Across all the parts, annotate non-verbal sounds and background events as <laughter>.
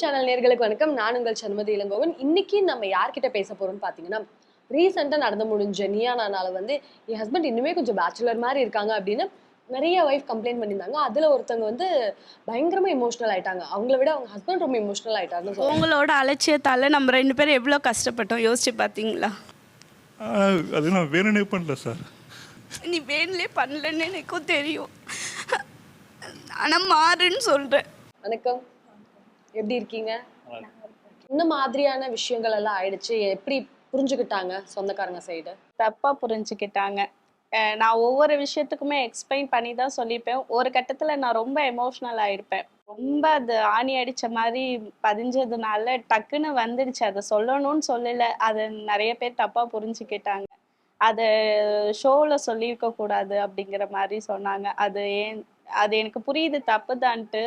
Channel நேர்களுக்கு வணக்கம். நான் உங்கள் சண்மதி இளங்கோவன். இன்னைக்கு நம்ம யார்கிட்ட பேச போறோம்னு பாத்தீங்கன்னா ரீசெண்டாக நடந்து முடிஞ்ச நியானானால வந்து என் ஹஸ்பண்ட் இன்னுமே கொஞ்சம் பேச்சுலர் மாதிரி இருக்காங்க அப்படின்னு நிறைய ஒய்ஃப் கம்ப்ளைண்ட் பண்ணியிருந்தாங்க. அதுல ஒருத்தவங்க வந்து பயங்கரமா இமோஷனல் ஆயிட்டாங்க. அவங்கள விட அவங்க ஹஸ்பண்ட் ரொம்ப இமோஷனல் சொல்லுவாங்க உங்களோட அலட்சியத்தால் நம்ம ரெண்டு பேரும் எவ்வளோ கஷ்டப்பட்டோம்? யோசிச்சு பார்த்தீங்களா அது நான் வேணும்னே பண்ணல சார். நீ வேணுலே பண்ணலன்னு எனக்கும் தெரியும். ஆனால் மாறுன்னு சொல்கிறேன் வணக்கம். எப்படி இருக்கீங்க? இந்த மாதிரியான விஷயங்கள் எல்லாம் ஆயிடுச்சு. எப்படி புரிஞ்சுக்கிட்டாங்க சொந்தக்காரங்க சைடு தப்பாக புரிஞ்சுக்கிட்டாங்க. நான் ஒவ்வொரு விஷயத்துக்குமே எக்ஸ்பிளைன் பண்ணி தான் சொல்லிப்பேன். ஒரு கட்டத்தில் நான் ரொம்ப எமோஷ்னல் ஆயிருப்பேன். ரொம்ப அது ஆணி அடிச்ச மாதிரி பதிஞ்சதுனால டக்குன்னு வந்துடுச்சு. அதை சொல்லணும்னு சொல்லலை. அதை நிறைய பேர் தப்பாக புரிஞ்சுக்கிட்டாங்க. அதை ஷோவில் சொல்லியிருக்க கூடாது அப்படிங்கிற மாதிரி சொன்னாங்க. அது ஏன் அது எனக்கு புரியுது தப்புதான்ட்டு.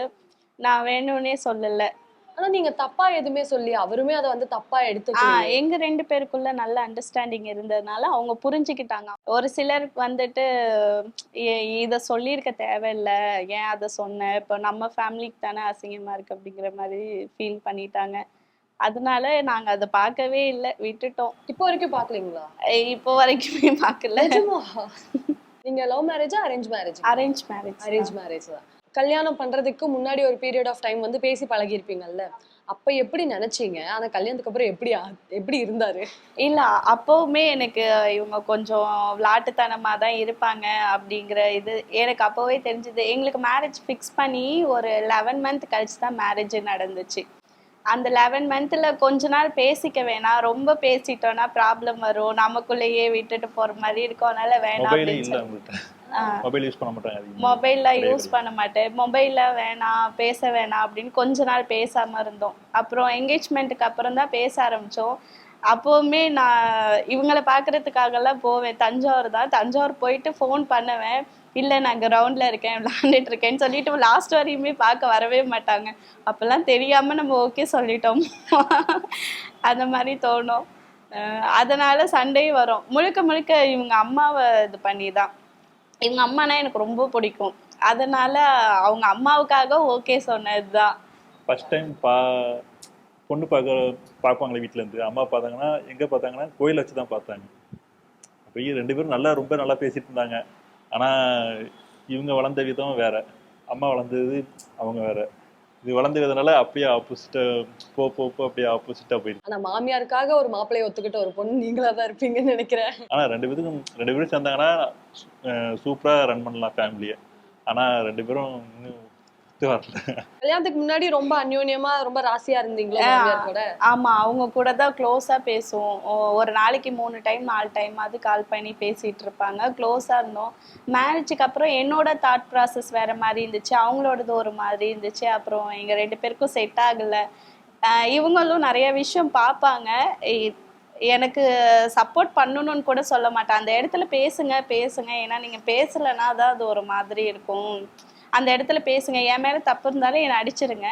நான் வேணும்னே சொல்லலை. ஆனா நீங்க தப்பா எதுவுமே சொல்லி அவருமே அதை வந்து தப்பா ஆ எடுத்துக்கல எங்க ரெண்டு பேருக்குள்ள நல்ல அண்டர்ஸ்டாண்டிங் இருந்ததுனால அவங்க புரிஞ்சுக்கிட்டாங்க. ஒரு சிலர் வந்துட்டு இத சொல்லியிருக்க தேவையில்ல. ஏன் அதை சொன்ன? இப்போ நம்ம ஃபேமிலிக்கு தானே அசிங்கமா இருக்கு அப்படிங்கிற மாதிரி ஃபீல் பண்ணிட்டாங்க. அதனால நாங்க அதை பார்க்கவே இல்லை விட்டுட்டோம். இப்போ வரைக்கும் பாக்கலீங்களா இப்போ வரைக்குமே பார்க்கல. நீங்க லவ் மேரேஜா arrange marriage arrange marriage arrange marriage தான் கல்யாணம் பண்றதுக்கு முன்னாடி ஒரு பீரியட் ஆஃப் டைம் வந்து பேசி பழகிருப்பீங்கல்ல அப்ப எப்படி நினைச்சீங்க? ஆனா கல்யாணத்துக்கு அப்புறம் எப்படி எப்படி இருந்தாரு? இல்ல அப்பவுமே எனக்கு இவங்க கொஞ்சம் விளாட்டுத்தனமா தான் இருப்பாங்க அப்படிங்கிற இது எனக்கு அப்போவே தெரிஞ்சது. எங்களுக்கு மேரேஜ் ஃபிக்ஸ் பண்ணி ஒரு லெவன் மந்த் கழிச்சு தான் மேரேஜ் நடந்துச்சு. அந்த லெவன் மந்த்ல கொஞ்ச நாள் பேசிக்க வேணாம். ரொம்ப பேசிட்டோம்னா ப்ராப்ளம் வரும். நமக்குள்ளேயே விட்டுட்டு போற மாதிரி இருக்கும். அதனால வேணாம் அப்படின்னு இல்லை சொல்லி. மொபைல் யூஸ் பண்ண மாட்டாங்க மொபைல்ல. யூஸ் பண்ண மாட்டேன். மொபைல்ல வேணாம் பேச வேணாம் அப்படின்னு கொஞ்ச நாள் பேசாம இருந்தோம். அப்புறம் என்கேஜ்மெண்ட்டுக்கு அப்புறம் தான் பேச ஆரம்பிச்சோம். அப்போவுமே நான் இவங்களை பார்க்கறதுக்காகலாம் போவேன். தஞ்சாவூர் தான். தஞ்சாவூர் போயிட்டு ஃபோன் பண்ணுவேன். இல்லை நான் கிரவுண்டில் இருக்கேன். விளாண்டுட்டு இருக்கேன்னு சொல்லிட்டு லாஸ்ட் வரையுமே பார்க்க வரவே மாட்டாங்க. அப்போல்லாம் தெரியாமல் நம்ம ஓகே சொல்லிட்டோம். அந்த மாதிரி தோணும். அதனால சண்டையும் வரும். முழுக்க முழுக்க இவங்க அம்மாவை இது பண்ணி தான் இவங்க அம்மானா எனக்கு ரொம்ப பிடிக்கும். அதனால அவங்க அம்மாவுக்காக ஓகே சொன்னது தான் ஃபர்ஸ்ட் டைம் பா பொண்ணு பார்க்க பார்ப்பாங்களே வீட்டிலேருந்து அம்மா பார்த்தாங்கன்னா எங்கே பார்த்தாங்கன்னா கோயில் வச்சு தான் பார்த்தாங்க. அப்போ ரெண்டு பேரும் நல்லா ரொம்ப நல்லா பேசிட்டு இருந்தாங்க. ஆனால் இவங்க வளர்ந்த விதம் வேற. அம்மா வளர்ந்தது அவங்க வேற. இது வளர்ந்த விதனால அப்படியே ஆப்போசிட்டாக போ போ போ அப்படியே ஆப்போசிட்டாக போயிடுச்சு. ஆனா மாமியாருக்காக ஒரு மாப்பிள்ளைய ஒத்துக்கிட்ட ஒரு பொண்ணு நீங்களா தான் இருப்பீங்கன்னு நினைக்கிறேன். ஆனால் ரெண்டு பேருக்கும் ரெண்டு பேரும் சேர்ந்தாங்கன்னா சூப்பராக ரன் பண்ணலாம் ஃபேமிலியை ஆனால் ரெண்டு பேரும் இன்னும் ஒத்து வரல. கல்யாணத்துக்கு முன்னாடி ரொம்ப அந்யோன்யமா ரொம்ப ராசியா இருந்தீங்களா கூட? ஆமா அவங்க கூட தான் க்ளோஸா பேசுவோம். ஒரு நாளைக்கு மூணு டைம் நாலு டைம் அது கால் பண்ணி பேசிட்டு இருப்பாங்க. க்ளோஸா இருந்தோம். மேரேஜுக்கு அப்புறம் என்னோட தாட் ப்ராசஸ் வேற மாதிரி இருந்துச்சு. அவங்களோடது ஒரு மாதிரி இருந்துச்சு. அப்புறம் எங்க ரெண்டு பேருக்கும் செட் ஆகல. ஆஹ் இவங்களும் நிறைய விஷயம் பார்ப்பாங்க. எனக்கு சப்போர்ட் பண்ணணும்னு கூட சொல்ல மாட்டேன். அந்த இடத்துல பேசுங்க பேசுங்க. ஏன்னா நீங்க பேசலைன்னா தான் அது ஒரு மாதிரி இருக்கும். அந்த இடத்துல பேசுங்க. என் மேல தப்பு இருந்தாலும் என்னை அடிச்சிருங்க.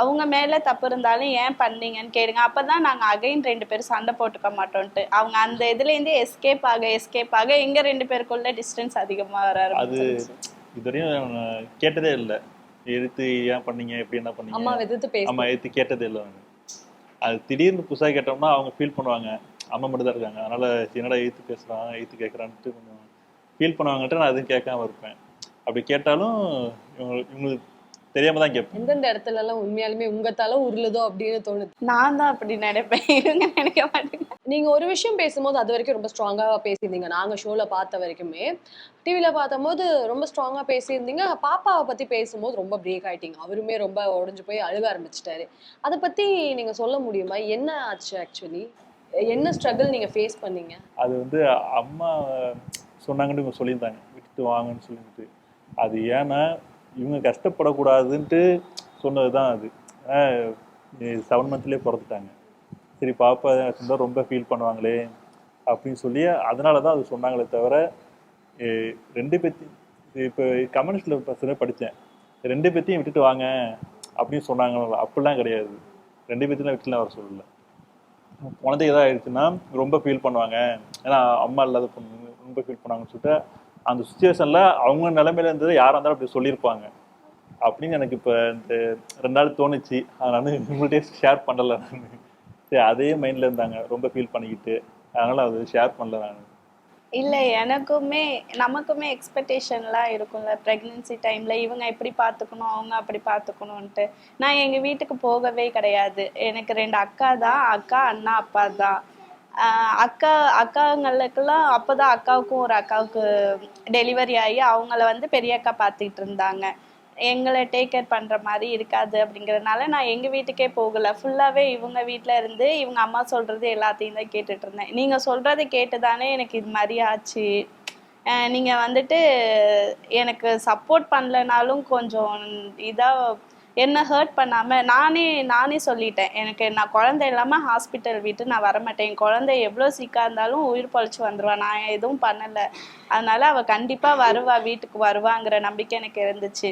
அவங்க மேல தப்பு இருந்தாலும் ஏன் பண்ணீங்கன்னு கேளுங்க. அப்பதான் நாங்க அகைன் ரெண்டு பேரும் சண்டை போட்டுக்க மாட்டோம்ட்டு அவங்க அந்த இதுல இருந்து எஸ்கேப் ஆக எஸ்கேப் ஆக எங்க ரெண்டு பேருக்குள்ள டிஸ்டன்ஸ் அதிகமா வர அது இதுவரையும் கேட்டதே இல்லை. எடுத்து ஏன் பண்ணீங்க? எப்படி என்ன பண்ணீங்க? அம்மா எதிர்த்து பேச அம்மா எடுத்து கேட்டதே இல்லை அவங்க. அது திடீர்னு புதுசாக கேட்டோம்னா அவங்க ஃபீல் பண்ணுவாங்க. அம்மா மட்டும் தான் இருக்காங்க. அதனால என்னடா எழுத்து பேசுறான் எழுத்து கேட்குறான்ட்டு கொஞ்சம் ஃபீல் பண்ணுவாங்கன்ட்டு நான் எதுவும் கேட்காம இருப்பேன். அப்படி கேட்டாலும் இவங்க இவங்களுக்கு தெரியாம தான் கேட்பேன் எந்தெந்த இடத்துல எல்லாம் உண்மையாலுமே உங்க தலை உருளுதோ அப்படின்னு தோணுது? நான் தான் அப்படி நினைப்பேன். இவங்க நினைக்க மாட்டேங்க. நீங்க ஒரு விஷயம் பேசும்போது அது வரைக்கும் ரொம்ப ஸ்ட்ராங்கா பேசியிருந்தீங்க. நாங்க ஷோல பார்த்த வரைக்குமே. டிவில பார்த்தபோது ரொம்ப ஸ்ட்ராங்கா பேசியிருந்தீங்க. பாப்பாவை பத்தி பேசும்போது ரொம்ப பிரேக் ஆயிட்டீங்க. அவருமே ரொம்ப உடைஞ்சு போய் அழுக ஆரம்பிச்சிட்டாரு. அதை பத்தி நீங்க சொல்ல முடியுமா? என்ன ஆச்சு ஆக்சுவலி என்ன ஸ்ட்ரகிள் நீங்க ஃபேஸ் பண்ணீங்க? அது வந்து அம்மா சொன்னாங்கன்னு இவங்க சொல்லியிருந்தாங்க. விட்டுட்டு வாங்கன்னு சொல்லிட்டு. அது ஏன்னா இவங்க கஷ்டப்படக்கூடாதுன்ட்டு சொன்னது தான் அது செவன் மந்த்லேயே பிறந்துட்டாங்க. சரி பாப்பா இருந்தால் ரொம்ப ஃபீல் பண்ணுவாங்களே அப்படின்னு சொல்லி அதனால தான் அது சொன்னாங்களே தவிர ரெண்டு பேத்தி இப்போ கமெண்ட்ஸில் பசங்க படித்தேன் ரெண்டு பேத்தையும் விட்டுட்டு வாங்க அப்படின்னு சொன்னாங்க அப்படிலாம் கிடையாது. ரெண்டு பேத்தையும் விட்டுலாம் வர சொல்லல. குழந்தை ஏதாவது ஆயிடுச்சுன்னா ரொம்ப ஃபீல் பண்ணுவாங்க. ஏன்னா அம்மா இல்லாத பொண்ணு ரொம்ப ஃபீல் பண்ணாங்கன்னு சொல்லிட்டு அந்த சுச்சுவேஷனில் அவங்க நிலைமையில இருந்தது யாராக இருந்தாலும் அப்படி சொல்லியிருப்பாங்க. அப்படின்னு எனக்கு இப்போ இந்த ரெண்டு நாள் தோணுச்சு. அதனால உங்கள்கிட்ட ஷேர் பண்ணலை நான். சரி அதே மைண்டில் இருந்தாங்க. ரொம்ப ஃபீல் பண்ணிக்கிட்டு. அதனால் அது ஷேர் பண்ணல நான். இல்லை எனக்குமே நமக்குமே எக்ஸ்பெக்டேஷன்லாம் இருக்கும்ல. ப்ரெக்னென்சி டைமில் இவங்க எப்படி பார்த்துக்கணும் அவங்க அப்படி பார்த்துக்கணுன்ட்டு நான் எங்கள் வீட்டுக்கு போகவே கிடையாது. எனக்கு ரெண்டு அக்கா தான். அக்கா அண்ணா அப்பா தான். அக்கா அக்காங்களுக்கெல்லாம் அப்போ தான் அக்காவுக்கும் ஒரு அக்காவுக்கு டெலிவரி ஆகி அவங்கள வந்து பெரிய அக்கா பார்த்துக்கிட்டு இருந்தாங்க. எங்களை டேக் கேர் பண்ணுற மாதிரி இருக்காது அப்படிங்கிறதுனால நான் எங்கள் வீட்டுக்கே போகலை. ஃபுல்லாகவே இவங்க வீட்டில் இருந்து இவங்க அம்மா சொல்கிறது எல்லாத்தையும் தான் கேட்டுட்டு இருந்தேன். நீங்கள் சொல்கிறத கேட்டு தானே எனக்கு இது மாதிரி ஆச்சு. நீங்கள் வந்துட்டு எனக்கு சப்போர்ட் பண்ணலனாலும் கொஞ்சம் இதாக என்ன ஹர்ட் பண்ணாம நானே நானே சொல்லிட்டேன். எனக்கு நான் குழந்தை இல்லாம ஹாஸ்பிட்டல் விட்டு நான் வரமாட்டேன். என் குழந்தை எவ்வளோ சிக்கா இருந்தாலும் உயிர் பொழைச்சு வந்துருவா. நான் எதுவும் பண்ணல. அதனால அவ கண்டிப்பா வருவா வீட்டுக்கு வருவாங்கிற நம்பிக்கை எனக்கு இருந்துச்சு.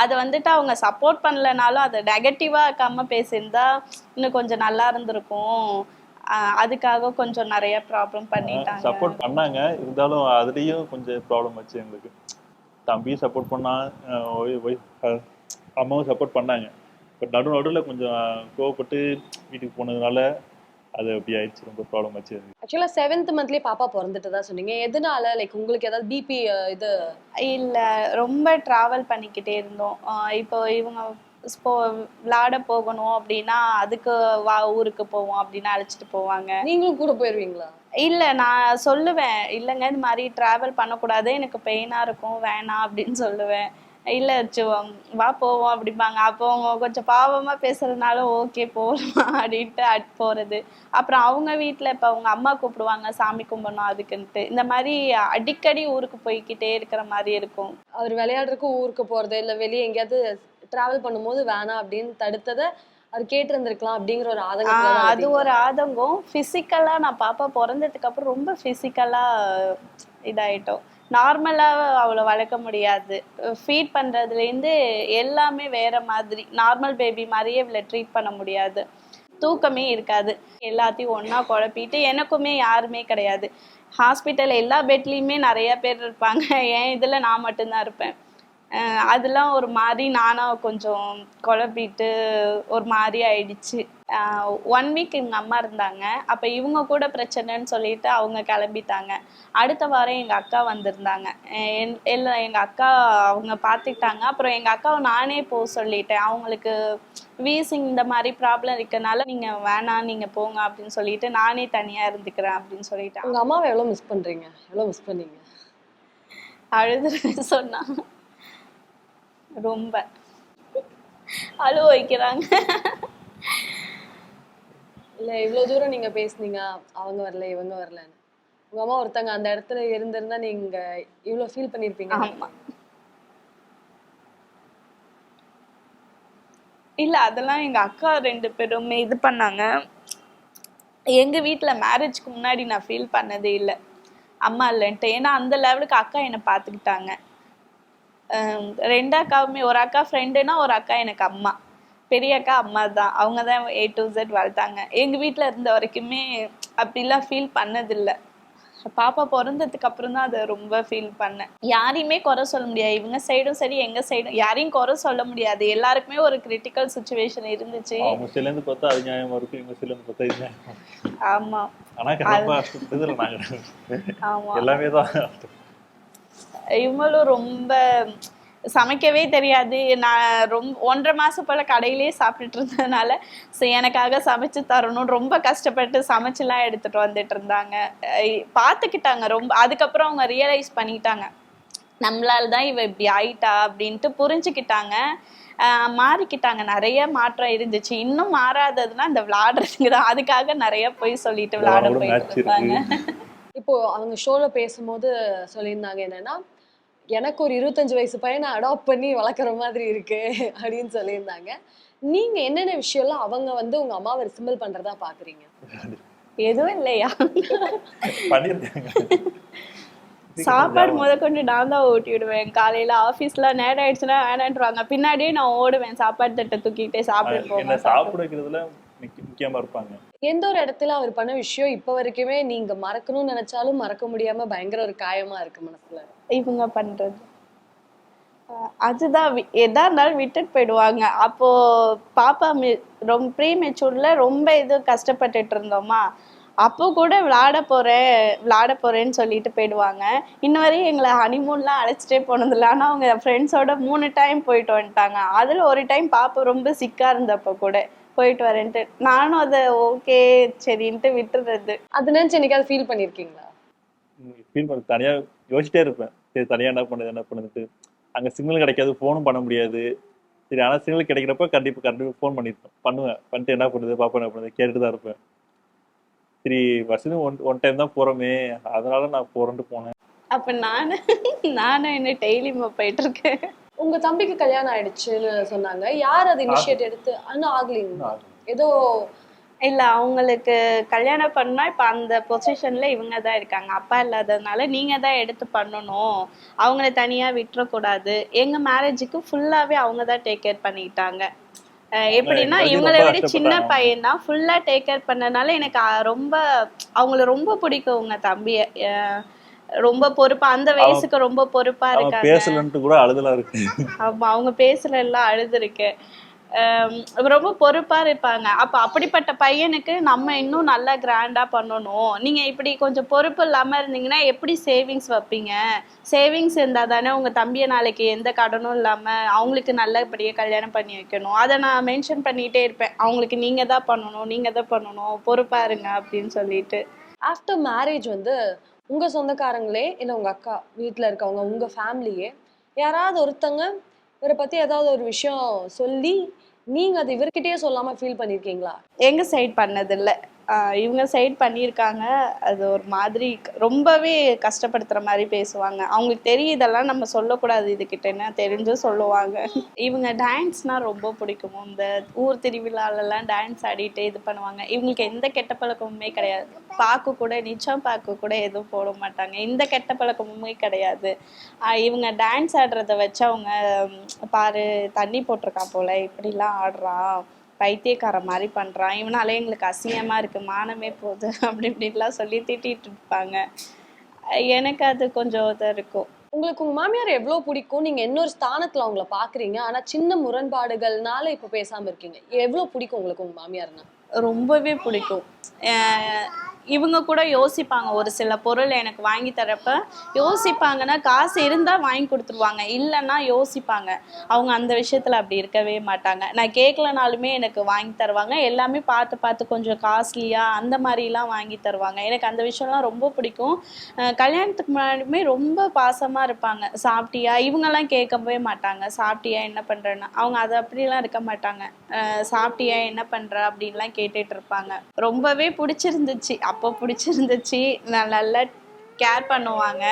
அதை வந்துட்டு அவங்க சப்போர்ட் பண்ணலனாலும் அதை நெகட்டிவாக இருக்காம பேசியிருந்தா இன்னும் கொஞ்சம் நல்லா இருந்திருக்கும். அதுக்காக கொஞ்சம் நிறைய ப்ராப்ளம் பண்ணிட்டாங்க. சப்போர்ட் பண்ணாங்க. இருந்தாலும் அதுலேயும் கொஞ்சம் ப்ராப்ளம் வச்சு எங்களுக்கு. தம்பியும் சப்போர்ட் அஹ் அம்மாவும் சப்போர்ட் பண்ணாங்க. பட் நடு நடுவில் கொஞ்சம் கோவப்பட்டு வீட்டுக்கு போனதுனால அது அப்படி ஆயிடுச்சு. ரொம்ப ப்ராப்ளம் ஆச்சு. அது ஆக்சுவலா செவன்த் மந்த்லயே பாப்பா பிறந்துட்டு தான் சொன்னீங்க. எதனால? லைக் உங்களுக்கு ஏதாவது பிபி இது? இல்ல ரொம்ப டிராவல் பண்ணிக்கிட்டே இருந்தோம். இப்போ இவங்க ஸ்போ விளாட போகணும் அப்படின்னா அதுக்கு வா ஊருக்கு போவோம் அப்படின்னு அழைச்சிட்டு போவாங்க. நீங்களும் கூட போயிருவீங்களா? இல்ல நான் சொல்லுவேன். இல்லைங்க இது மாதிரி டிராவல் பண்ணக்கூடாது. எனக்கு பெயினா இருக்கும் வேணாம் அப்படின்னு சொல்லுவேன். இல்ல வா போவோம் அப்படிம்பாங்க. அப்போ அவங்க கொஞ்சம் பாவமா பேசுறதுனால ஓகே போகலாம் <laughs> அப்படின்ட்டு அட் போறது. அப்புறம் அவங்க வீட்ல இப்ப அவங்க அம்மா கூப்பிடுவாங்க சாமி கும்பிடணும் அதுக்குன்ட்டு. இந்த மாதிரி அடிக்கடி ஊருக்கு போய்க்கிட்டே இருக்கிற மாதிரி இருக்கும். அவர் விளையாடுறதுக்கு ஊருக்கு போறது இல்ல வெளியே எங்கேயாவது டிராவல் பண்ணும்போது வேணாம் அப்படின்னு தடுத்ததை அவர் கேட்டு இருந்திருக்கலாம் அப்படிங்கிற ஒரு தான் அது. ஒரு ஆதங்கம். ஃபிசிக்கலா நான் பாப்பா பிறந்ததுக்கு அப்புறம் ரொம்ப ஃபிசிக்கலா இதாயிட்டோம். நார்மலாக அவளை வளர்க்க முடியாது. ஃபீட் பண்ணுறதுலேருந்து எல்லாமே வேற மாதிரி நார்மல் பேபி மாதிரியே இவளை ட்ரீட் பண்ண முடியாது. தூக்கமே இருக்காது. எல்லாத்தையும் ஒன்றா குழப்பிட்டு எனக்குமே யாருமே கிடையாது. ஹாஸ்பிட்டல் எல்லா பெட்லேயுமே நிறைய பேர் இருப்பாங்க. என் இதில் நான் மட்டும்தான் இருப்பேன். அதெல்லாம் ஒரு மாதிரி நானாக கொஞ்சம் குழப்பிட்டு ஒரு மாதிரி ஆயிடுச்சு. ஒன் வீக் எங்க அம்மா இருந்தாங்க. அப்ப இவங்க கூட பிரச்சனைன்னு சொல்லிட்டு அவங்க கிளம்பிட்டாங்க. அடுத்த வாரம் எங்க அக்கா வந்திருந்தாங்க. அஹ் என்- எல்லாம் எங்க அக்கா அவங்க பார்த்துக்கிட்டாங்க அப்புறம் எங்க அக்காவை நானே போக சொல்லிட்டேன். அவங்களுக்கு வீசிங் இந்த மாதிரி ப்ராப்ளம் இருக்கனால நீங்க வேணாம் நீங்க போங்க அப்படின்னு சொல்லிட்டு நானே தனியா இருந்துக்கிறேன் அப்படின்னு சொல்லிட்டேன் உங்க அம்மாவை எவ்வளவு மிஸ் பண்றீங்க? எவ்வளவு மிஸ் பண்ணீங்க? அழுதுன்னு சொன்னா. ரொம்ப. அழுவ வைக்கிறாங்க. இல்ல இவ்வளவு தூரம் நீங்க பேசுனீங்க. அவங்க வரல இவங்க வரலன்னு. உங்க அம்மா ஒருத்தங்க அந்த இடத்துல இருந்திருந்தா நீங்க இவ்வளவு ஃபீல் பண்ணிருப்பீங்க. ஆமா. இல்ல அதெல்லாம் எங்க அக்கா ரெண்டு பேருமே இது பண்ணாங்க. எங்க வீட்ல மேரேஜ்க்கு முன்னாடி நான் ஃபீல் பண்ணதே இல்லை. அம்மா இல்லைன்ட்டு. ஏன்னா அந்த லெவலுக்கு அக்கா என்னை பார்த்துக்கிட்டாங்க ரெண்டு அக்காவுமே ஒரு அக்கா ஃப்ரெண்டுனா ஒரு அக்கா எனக்கு அம்மா. பெரிய அக்கா அம்மா தான் அவங்க தான் ஏ டு Z வளர்த்தாங்க எங்க வீட்ல இருந்த வரைக்குமே அப்படிலாம் ஃபீல் பண்ணதில்லை. பாப்பா பிறந்ததுக்கு அப்புறம் தான் அதை ரொம்ப ஃபீல் பண்ணேன். யாரையுமே குறை சொல்ல முடியாது. இவங்க சைடும் சரி எங்க சைடும் யாரையும் குறை சொல்ல முடியாது. எல்லாருக்குமே ஒரு கிரிட்டிக்கல் சுச்சுவேஷன் இருந்துச்சு. அவங்க சிலேருந்து பார்த்தா அது நியாயமா இருக்கும் இவங்க சிலேருந்து பார்த்தா இது. ஆமா. ஆனா கஷ்டப்படுறதுல நாங்க ஆமா. எல்லாமே தான். இவங்களும் ரொம்ப சமைக்கவே தெரியாது. நான் ரொம்ப ஒன்றரை மாசம் போல கடையிலேயே சாப்பிட்டுட்டு இருந்ததுனால சரி எனக்காக சமைச்சு தரணும் ரொம்ப கஷ்டப்பட்டு சமைச்சுலாம் எடுத்துட்டு வந்துட்டு இருந்தாங்க. அஹ் பார்த்துக்கிட்டாங்க ரொம்ப அதுக்கப்புறம் அவங்க ரியலைஸ் பண்ணிக்கிட்டாங்க நம்மளால தான் இவ இப்படி ஆயிட்டா அப்படின்ட்டு புரிஞ்சுக்கிட்டாங்க. ஆஹ் மாறிக்கிட்டாங்க. நிறைய மாற்றம் இருந்துச்சு. இன்னும் மாறாததுன்னா இந்த விளையாடுறதுக்கு தான். அதுக்காக நிறைய போய் சொல்லிட்டு மேட்ச் போயிட்டு இருக்கு. இப்போ அவங்க ஷோல பேசும்போது சொல்லியிருந்தாங்க என்னன்னா எனக்கு ஒரு இருபத்தஞ்சு வயசு பையனை அடாப்ட் பண்ணி வளர்க்குற மாதிரி இருக்கு அப்படின்னு சொல்லியிருந்தாங்க. நீங்க என்னென்ன விஷயம்லாம் அவங்க வந்து உங்க அம்மாவை ரிசிம்பிள் பண்றதா பாக்குறீங்க? எதுவும் இல்லையா? சாப்பாடு முத கொண்டு நான் தான் ஊட்டி விடுவேன். காலையில ஆபீஸ்ல நேரம் ஆயிடுச்சுன்னா வேணான்றுவாங்க. பின்னாடியே நான் ஓடுவேன். சாப்பாடு தட்டை தூக்கிட்டே சாப்பிட போவேன் சாப்பிட வைக்கிறதுல முக்கிய- முக்கியமா இருப்பாங்க. எந்த ஒரு இடத்துல அவர் பண்ண விஷயம் இப்ப வரைக்குமே நீங்க மறக்கணும்னு நினைச்சாலும் மறக்க முடியாம பயங்கர ஒரு காயமா இருக்கு மனசுல. இவங்க பண்றது. அதுதான் வி- எதா இருந்தாலும் விட்டுட்டு போயிடுவாங்க. அப்போ பாப்பா ரொம்ப ப்ரீ மெச்சூர்ல ரொம்ப இது கஷ்டப்பட்டுட்டு இருந்தோமா? அப்போ கூட விளாட போறேன் விளாட போறேன்னு சொல்லிட்டு போயிடுவாங்க. இன்ன வரையும் எங்களை ஹனிமூன்லாம் அழைச்சிட்டே போனதில்ல. ஆனால் அவங்க ஃப்ரெண்ட்ஸோட மூணு டைம் போயிட்டு வந்துட்டாங்க. அதுல ஒரு டைம் பாப்பா ரொம்ப சிக்கா இருந்தப்ப கூட. போயிட்டு வரேன்ட்டு. நானும் அதை ஓகே சரின்ட்டு விட்டுறது. அது நினைச்சு என்னைக்காவது ஃபீல் பண்ணிருக்கீங்களா? ஃபீல் பண்ண தனியா யோசிச்சிட்டே இருப்பேன். சரி தனியா என்ன பண்ணுது என்ன பண்ணுதுட்டு அங்க சிக்னல் கிடைக்காது ஃபோனும் பண்ண முடியாது. சரி ஆனா சிக்னல் கிடைக்கிறப்ப கண்டிப்பா கண்டிப்பா ஃபோன் பண்ணிருப்பேன். பண்ணுவேன். பண்ணிட்டு என்ன பண்ணுது பாப்பா என்ன பண்ணுது கேட்டுட்டு தான் இருப்பேன். சரி வருஷத்துக்கு ஒன் ஒன் டைம் தான் போறோமே. அதனால நான் போறேன்ட்டு போனேன். அப்ப நானு நானும் என்ன டெய்லியுமா போயிட்டு இருக்கேன். உங்க தம்பிக்கு கல்யாணம் ஆயிடுச்சுன்னு சொன்னாங்க. யார் அது இனிஷியேட் எடுத்து? இன்னும் ஆகலைங்க ஏதோ இல்ல அவங்களுக்கு கல்யாணம் பண்ணா இப்ப அந்த பொசிஷன்ல இவங்க தான் இருக்காங்க. அப்பா இல்லாததுனால நீங்க தான் எடுத்து பண்ணணும். அவங்கள தனியா விட்டுறக்கூடாது. எங்க மேரேஜுக்கு ஃபுல்லாவே அவங்க தான் டேக் கேர் பண்ணிக்கிட்டாங்க. அஹ் எப்படின்னா இவங்களை விட சின்ன. பையன் தான் ஃபுல்லா டேக் கேர் பண்ணனால எனக்கு ரொம்ப அவங்கள ரொம்ப பிடிக்கும் உங்க தம்பிய. அஹ் ரொம்ப பொறுப்பா அந்த வயசுக்கு ரொம்ப பொறுப்பா இருக்காங்க. பேசலன்ட்டு கூட அழுதலா இருக்கு. ஆமா அவங்க பேசுற எல்லாம் அழுதுருக்கு ஆம், ரொம்ப பொறுப்பா இருப்பாங்க. அப்ப அப்படிப்பட்ட பையனுக்கு நம்ம இன்னும் நல்லா கிராண்டா பண்ணணும். நீங்க இப்படி கொஞ்சம் பொறுப்பு இல்லாம இருந்தீங்கன்னா எப்படி சேவிங்ஸ் வைப்பீங்க? சேவிங்ஸ் இருந்தா தானே உங்க தம்பியை நாளைக்கு எந்த கடனும் இல்லாம அவங்களுக்கு நல்லபடியா கல்யாணம் பண்ணி வைக்கணும். அதை நான் மென்ஷன் பண்ணிட்டே இருப்பேன். அவங்களுக்கு நீங்க தான் பண்ணணும் நீங்க தான் பண்ணணும். பொறுப்பா இருங்க அப்படின்னு சொல்லிட்டு. ஆஃப்டர் மேரேஜ் வந்து உங்க சொந்தக்காரங்களே இல்ல உங்க அக்கா வீட்டில் இருக்கவங்க உங்க ஃபேமிலியே யாராவது ஒருத்தங்க இவரை பத்தி ஏதாவது ஒரு விஷயம் சொல்லி நீங்க அது இவர்கிட்டயே சொல்லாம ஃபீல் பண்ணிருக்கீங்களா? எங்க சைட் பண்ணதில்லை. இவங்க சைட் பண்ணியிருக்காங்க. அது ஒரு மாதிரி ரொம்பவே கஷ்டப்படுத்துகிற மாதிரி பேசுவாங்க. அவங்களுக்கு தெரியும் இதெல்லாம் நம்ம சொல்லக்கூடாது. இதுகிட்டன்னு தெரிஞ்சும் சொல்லுவாங்க. இவங்க டான்ஸ்னால் ரொம்ப பிடிக்கும்? இந்த ஊர் திருவிழாலெல்லாம் டான்ஸ் ஆடிட்டு இது பண்ணுவாங்க. இவங்களுக்கு எந்த கெட்ட பழக்கமுமே கிடையாது. பாக்கு கூட நிச்சயம் பாக்கு கூட எதுவும் போட மாட்டாங்க. இந்த கெட்ட பழக்கமுமே கிடையாது. இவங்க டான்ஸ் ஆடுறத வச்சு அவங்க பாரு தண்ணி போட்டிருக்கான் போல. இப்படிலாம் ஆடுறான். பைத்தியக்கார மாதிரி பண்றான். இவனால எங்களுக்கு அசிங்கமா இருக்கு. மானமே போகுது. <laughs> அப்படி இப்படின்லாம் சொல்லி திட்டிட்டு இருப்பாங்க. எனக்கு அது கொஞ்சம் இதாக இருக்கும். உங்களுக்கு உங்க மாமியார் எவ்வளவு பிடிக்கும்? நீங்க இன்னொரு ஸ்தானத்துல அவங்கள பாக்குறீங்க. ஆனா சின்ன முரண்பாடுகள்னால இப்ப பேசாம இருக்கீங்க. எவ்வளவு பிடிக்கும் உங்களுக்கு உங்க மாமியார்னா? ரொம்பவே பிடிக்கும். இவங்க கூட யோசிப்பாங்க. ஒரு சில பொருள் எனக்கு வாங்கி தரப்ப யோசிப்பாங்கன்னா காசு இருந்தால் வாங்கி கொடுத்துருவாங்க. இல்லைன்னா யோசிப்பாங்க. அவங்க அந்த விஷயத்தில் அப்படி இருக்கவே மாட்டாங்க. நான் கேட்கலனாலுமே எனக்கு வாங்கி தருவாங்க. எல்லாமே பார்த்து பார்த்து கொஞ்சம் காஸ்ட்லியாக அந்த மாதிரிலாம் வாங்கி தருவாங்க. எனக்கு அந்த விஷயம்லாம் ரொம்ப பிடிக்கும். கல்யாணத்துக்கு முன்னாடியுமே ரொம்ப பாசமாக இருப்பாங்க. சாப்பிட்டியா? இவங்கெல்லாம் கேட்கவே மாட்டாங்க. சாப்பிட்டியா? என்ன பண்ணுறேன்னா அவங்க அது அப்படிலாம் இருக்க மாட்டாங்க. சாப்பிட்டியா என்ன பண்ற அப்படின்லாம் கேட்டுட்டு இருப்பாங்க. ரொம்பவே பிடிச்சிருந்துச்சு. அப்போ பிடிச்சிருந்துச்சு. நான் நல்லா கேர் பண்ணுவாங்க.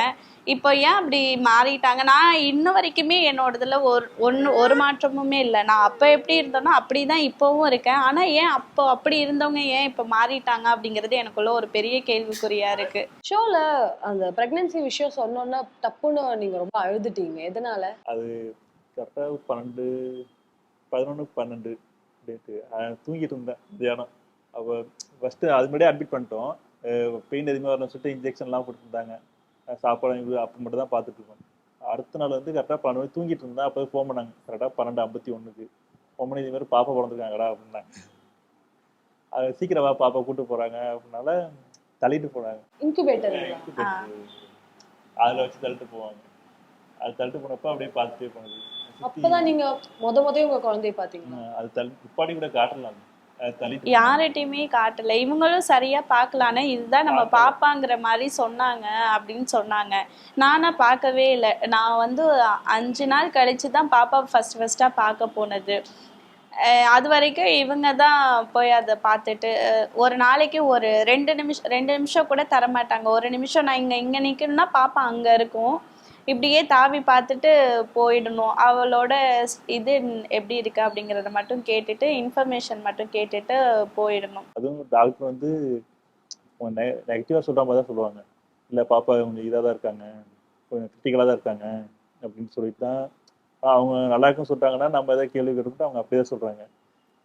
இப்போ ஏன் அப்படி மாறிட்டாங்க? நான் இன்ன வரைக்குமே என்னோடதுல ஒரு ஒன்று ஒரு மாற்றமுமே இல்லை. நான் அப்போ எப்படி இருந்தேனோ அப்படி தான் இப்போவும் இருக்கேன். ஆனால் ஏன் அப்போ அப்படி இருந்தவங்க ஏன் இப்போ மாறிட்டாங்க அப்படிங்கிறது எனக்குள்ள ஒரு பெரிய கேள்விக்குறியா இருக்கு. ஷோல அந்த பிரெக்னன்சி விஷயம் சொன்னோன்னா டப்புன்னு நீங்க ரொம்ப அழுதுட்டீங்க. எதனால? கரெக்டாக பன்னெண்டு பதினொன்று பன்னெண்டு. டேட்டு தூங்கிட்டு இருந்தேன் மதியானம் அப்போ ஃபஸ்ட்டு அது முன்னாடியே அட்மிட் பண்ணிட்டோம். பெயின் எதுவுமே வரணும்னு சொல்லிட்டு இன்ஜெக்ஷன்லாம் போட்டுருந்தாங்க. அஹ் சாப்பாடு அப்போ மட்டும் தான் பார்த்துட்டு இருக்கோம். அடுத்த நாள் வந்து கரெக்டாக பன்னெண்டு மணி தூங்கிட்டு இருந்தேன். அப்போ ஃபோன் பண்ணாங்க. கரெக்டாக பன்னெண்டு ஐம்பத்தி ஒன்றுக்கு ஃபோன் பண்ணி இது மாதிரி பாப்பா பிறந்திருக்காங்கடா அப்படின்னாங்க. அது சீக்கிரம் வா பாப்பா கூட்டு போகிறாங்க அப்படின்னால தள்ளிட்டு போனாங்க. இன்குபேட்டருங்களா அதில் வச்சு தள்ளிட்டு போவாங்க. அது தள்ளிட்டு போனப்போ அப்படியே பார்த்துட்டே போனது. அப்பதான் நீங்க முத முத உங்க குழந்தைய பாத்தீங்க ஆஹ் அது தள்ளி துப்பாடி கூட காட்டலாம். அது தள்ளிட்டு யார்கிட்டயுமே காட்டல. இவங்களும் சரியா பார்க்கலான்னு இதுதான் நம்ம. பாப்பாங்கிற மாதிரி சொன்னாங்க அப்படின்னு சொன்னாங்க. நானா பார்க்கவே இல்லை. நான் வந்து அஞ்சு நாள் கழிச்சு தான் பாப்பா ஃபர்ஸ்ட் ஃபர்ஸ்டா பார்க்க போனது. அது வரைக்கும் இவங்க தான் போய் அதை பார்த்துட்டு ஒரு நாளைக்கு ஒரு ரெண்டு நிமிஷம் ரெண்டு நிமிஷம் கூட தர மாட்டாங்க ஒரு நிமிஷம் நான் இங்க இங்க நிக்கணும்னா பாப்பா அங்க இருக்கும். இப்படியே தாவி பார்த்துட்டு போயிடணும். அவளோட இது எப்படி இருக்கு அப்படிங்கறத மட்டும் கேட்டுட்டு இன்ஃபர்மேஷன் மட்டும் கேட்டுட்டு போயிடணும். அதுவும் டாக்டர் வந்து நெகட்டிவாக சொல்கிற மாதிரி தான் சொல்லுவாங்க. இல்லை பாப்பா கொஞ்சம் இதாக தான் இருக்காங்க. கொஞ்சம் கிரிட்டிக்கலாக தான் இருக்காங்க. அப்படின்னு சொல்லிட்டு தான் அவங்க நல்லா இருக்குன்னு சொல்கிறாங்கன்னா நம்ம எதாவது கேள்வி கேட்டு அவங்க அப்படியே தான் சொல்கிறாங்க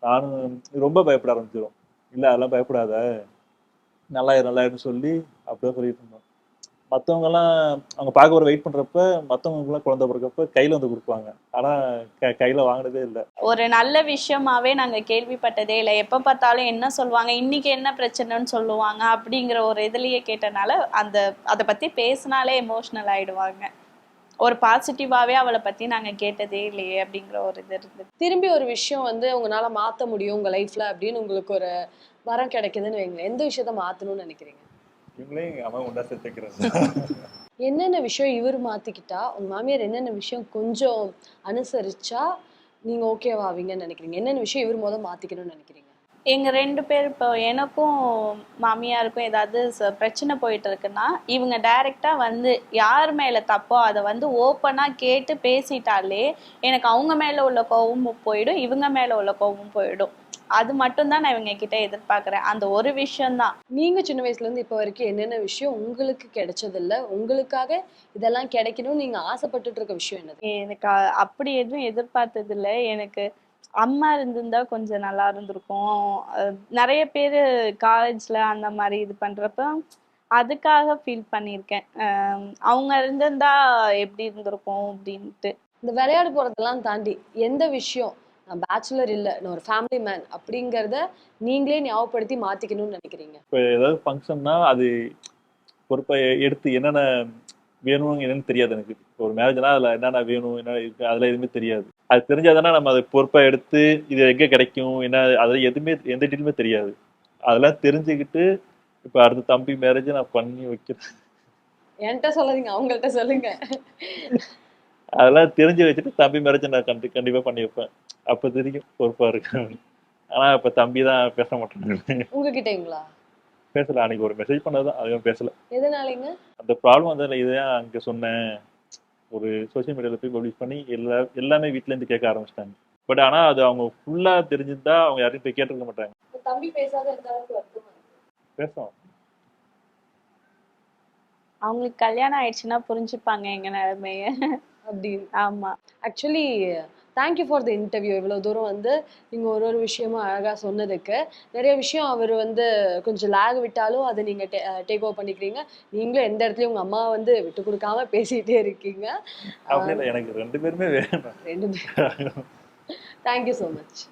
நானும் ரொம்ப பயப்பட ஆரம்பிச்சிடும் இல்லை அதெல்லாம் பயப்படாத. நல்லா இரு, சொல்லி அப்படியே சொல்லிட்டு இருந்தோம். மத்தவங்க எல்லாம் அவங்க பார்க்க வர வெயிட் பண்றப்ப மத்தவங்க எல்லாம் குழந்தை பிறக்கப்ப கையில வந்து கொடுப்பாங்க. ஆனா க- கையில வாங்கினதே இல்லை. ஒரு நல்ல விஷயமாவே நாங்க கேள்விப்பட்டதே இல்லை. எப்ப பார்த்தாலும் என்ன சொல்லுவாங்க? இன்னைக்கு என்ன பிரச்சனைன்னு சொல்லுவாங்க? அப்படிங்கிற ஒரு இதுலயே கேட்டனால அந்த அதை பத்தி பேசினாலே எமோஷனல் ஆயிடுவாங்க. ஒரு பாசிட்டிவாவே அவளை பத்தி நாங்க கேட்டதே இல்லையே அப்படிங்கிற ஒரு இது இருந்தது. திரும்பி ஒரு விஷயம் வந்து உங்களால மாத்த முடியும் உங்க லைஃப்ல அப்படின்னு உங்களுக்கு ஒரு வரம் கிடைக்குதுன்னு வைங்க எந்த விஷயத்த மாத்தணும்னு நினைக்கிறீங்க? இவங்களே எங்க அம்மா ஒன்றா சேர்த்துக்கிறது. என்னென்ன விஷயம் இவர் மாத்திக்கிட்டா உங்க மாமியார் என்னென்ன விஷயம் கொஞ்சம் அனுசரிச்சா நீங்க ஓகேவாவீங்கன்னு நினைக்கிறீங்க? என்னென்ன விஷயம் இவர் முத மாத்திக்கணும்னு நினைக்கிறீங்க? எங்க ரெண்டு பேர் இப்போ எனக்கும் மாமியாருக்கும் ஏதாவது ச- பிரச்சனை போயிட்டு இருக்குன்னா இவங்க டைரக்டா வந்து யார் மேல தப்போ அதை வந்து ஓப்பனா கேட்டு பேசிட்டாலே எனக்கு அவங்க மேல உள்ள கோவமும் போயிடும் இவங்க மேல உள்ள கோவமும் போயிடும். அது மட்டும்தான் நான் இவங்க கிட்ட எதிர்பார்க்கறேன். அந்த ஒரு விஷயம்தான். நீங்க சின்ன வயசுல இருந்து இப்ப வரைக்கும் என்னென்ன விஷயம் உங்களுக்கு கிடைச்சதில்ல? உங்களுக்காக இதெல்லாம் கிடைக்கணும்னு நீங்க ஆசைப்பட்டுட்டு இருக்க விஷயம் என்னது? எனக்கு அப்படி எதுவும் எதிர்பார்த்தது இல்ல எனக்கு அம்மா இருந்திருந்தா கொஞ்சம் நல்லா இருந்திருக்கும். நிறைய பேர் காலேஜ்ல அந்த மாதிரி இது பண்றப்ப அதுக்காக ஃபீல் பண்ணியிருக்கேன். அவங்க இருந்திருந்தா எப்படி இருந்திருக்கும் அப்படின்ட்டு. இந்த விளையாட போறதெல்லாம் தாண்டி எந்த விஷயம் நான் பேச்சுலர் இல்ல நான் ஒரு ஃபேமிலி மேன் அப்படிங்கறத நீங்களே ஞாபகப்படுத்தி மாத்திக்கணும்னு நினைக்கிறீங்க. இப்போ ஏதாவது ஃபங்க்ஷன்னா அது பொறுப்பை எடுத்து என்னென்ன வேணும் என்னன்னு தெரியாது எனக்கு. ஒரு மேரேஜ்னா அதில் என்னென்ன வேணும் என்ன இருக்கு அதில் எதுவுமே தெரியாது. அது தெரிஞ்சாதானே நம்ம அதை பொறுப்பை எடுத்து இது எங்கே கிடைக்கும் என்ன அதில் எதுவுமே எந்த டீட்டெயிலுமே தெரியாது. அதெல்லாம் தெரிஞ்சுக்கிட்டு இப்போ அடுத்த தம்பி மேரேஜ் நான் பண்ணி வைக்கிறேன். என்கிட்ட சொல்லாதீங்க அவங்கள்ட்ட சொல்லுங்க. அதெல்லாம் தெரிஞ்சு வச்சுட்டு தம்பி மேரேஜ் நான் கண்டி கண்டிப்பாக பண்ணி வைப்பேன் அப்போ தெரியும் பொறுப்பாக இருக்கு ஆனால் இப்போ தம்பி தான் பேச மாட்டேன் உங்ககிட்டங்களா பேசல. அன்னைக்கு ஒரு மெசேஜ் பண்ணதான் அதுவும் பேசல. எதனாலங்க? அந்த ப்ராப்ளம் வந்ததில்ல இதான் அங்கே சொன்னேன். ஒரு சோஷியல் மீடியாவில் போய் பப்ளிஷ் பண்ணி எல்லா எல்லாமே வீட்டிலேருந்து கேட்க ஆரம்பிச்சிட்டாங்க. பட் ஆனால் அது அவங்க ஃபுல்லாக தெரிஞ்சிருந்தா அவங்க யாரையும் போய் கேட்டிருக்க மாட்டாங்க. தம்பி பேசாத? பேசுவோம் அவங்களுக்கு கல்யாணம் ஆயிடுச்சுன்னா புரிஞ்சுப்பாங்க எங்க நிலைமைய. அப்படின்னு ஆமா. Actually thank you for the interview இவ்வளோ தூரம் வந்து நீங்கள் ஒரு ஒரு விஷயமும் அழகாக சொன்னதுக்கு. நிறைய விஷயம் அவர் வந்து கொஞ்சம் லேக் விட்டாலும் அதை நீங்கள் டேக் ஓவர் பண்ணிக்கிறீங்க. நீங்களும் எந்த இடத்துலையும் உங்கள் அம்மா வந்து விட்டு கொடுக்காம பேசிகிட்டே இருக்கீங்க. எனக்கு ரெண்டு பேருமே வேணும். ரெண்டு பேரும் தேங்க்யூ ஸோ மச்